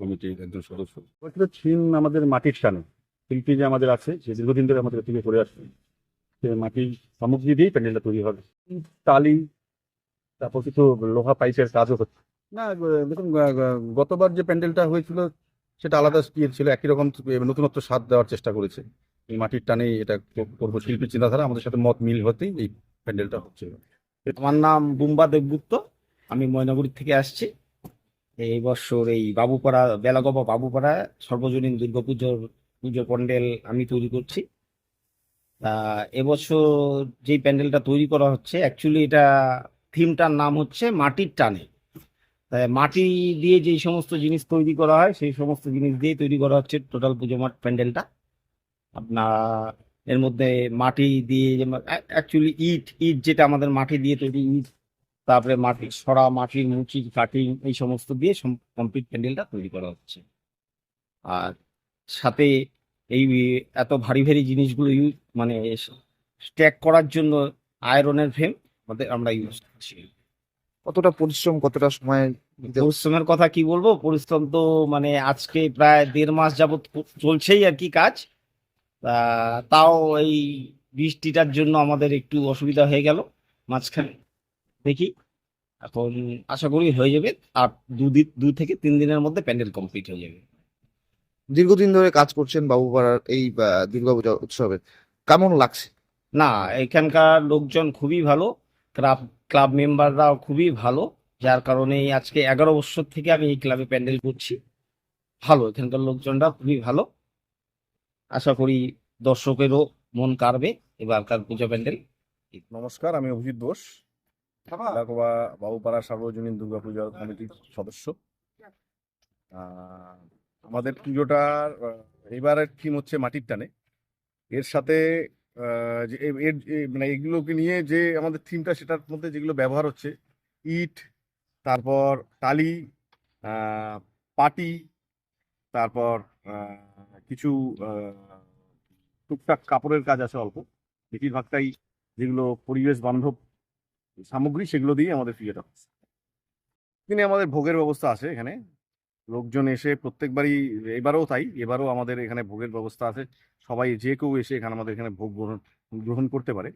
কমিটির একজন সদস্য থিম আমাদের মাটির টানে। শিল্পী যে আমাদের আছে, সে দীর্ঘদিন ধরে আমাদের থেকে করে আসছে। সে মাটির সামগ্রী দিয়েই প্যান্ডেলটা তৈরি হবে। টালি তারপর কিছু লোহা পাইপের কাজও হচ্ছে। না দেখুন গতবার যে প্যান্ডেলটা হয়েছিল, সেটা আলাদা ইয়ে ছিল, একই রকম নতুনত্ব স্বাদ দেওয়ার চেষ্টা করেছে। এই মাটির টানেই এটা করব শিল্পীর চিন্তাধারা, আমাদের সাথে মত মিল হতেই এই প্যান্ডেলটা হচ্ছে। আমার নাম বুম্বা দেবগুপ্ত, আমি ময়নাগুড়ি থেকে আসছি। এই বছর এই বাবুপাড়া বেলাগবা বাবুপাড়া, সর্বজনীন দুর্গাপুজোর, পুজো প্যান্ডেল আমি তৈরি করছি। তা এবছর যেই প্যান্ডেলটা তৈরি করা হচ্ছে অ্যাকচুয়ালি এটা থিমটার নাম হচ্ছে মাটির টানে। মাটি দিয়ে যেই সমস্ত জিনিস তৈরি করা হয়, সেই সমস্ত জিনিস দিয়ে তৈরি করা হচ্ছে টোটাল পুজো মাঠ প্যান্ডেলটা। আপনার এর মধ্যে মাটি দিয়ে অ্যাকচুয়ালি ইট ইট যেটা আমাদের মাটি দিয়ে তৈরি ইট, তারপরে মাটির সরা মাটির মুচি, কাটিং, এই সমস্ত দিয়ে কমপ্লিট প্যান্ডেলটা তৈরি করা হচ্ছে। আর সাথে এই এত ভারী ভারী জিনিসগুলো ইউজ মানে স্ট্যাক করার জন্য আয়রনের ফ্রেম আমাদের, আমরা ইউজ করছি। কতটা পরিশ্রম কতটা সময় পরিশ্রমের কথা কি বলব? পরিশ্রম তো মানে আজকে প্রায় দেড় মাস যাবত চলছেই আর কি কাজ। তাও এই বৃষ্টিটার জন্য আমাদের একটু অসুবিধা হয়ে গেল। মাঝখানে দেখি। এখন আশা করি হয়ে যাবে। আর দুদিন দু থেকে তিন দিনের মধ্যে প্যান্ডেল কমপ্লিট হয়ে যাবে। দীর্ঘদিন ধরে কাজ করছেন বাবুপাড়ার এই দুর্গাপূজা উৎসবে। কেমন লাগছে? না এখানকার লোকজন খুবই ভালো। ক্লাব ক্লাব মেম্বাররাও খুবই ভালো। যার কারণে আজকে এগারো বছর থেকে আমি এই ক্লাবে প্যান্ডেল করছি। ভালো এখানকার লোকজনরা খুবই ভালো। আশা করি দর্শকেরও মন কাড়বে এবারকার পূজা প্যান্ডেল। নমস্কার আমি অভিজিৎ বোস বাবুপাড়া সার্বজনীন দুর্গাপূজা কমিটির সদস্য। আমাদের পুজোটার আহ, এইবারের থিম হচ্ছে মাটির টানে। এর সাথে যে এর মানে এগুলোকে নিয়ে যে আমাদের থিমটা সেটার মধ্যে যেগুলো ব্যবহার হচ্ছে, ইট, তারপর টালি পাটি, তারপর কিছু টুকটাক কাপড়ের কাজ আছে অল্প। বেশিরভাগটাই যেগুলো পরিবেশ বান্ধব সামগ্রী সেগুলো দিয়ে আমাদের পুজোটা হচ্ছে। দিনে আমাদের ভোগের ব্যবস্থা আছে এখানে। লোকজন এসে প্রত্যেকবারই, এবারও তাই, এবারও আমাদের এখানে ভোগের ব্যবস্থা আছে। সবাই যে কেউ এসে এখানে আমাদের এখানে ভোগ গ্রহণ গ্রহণ করতে পারে।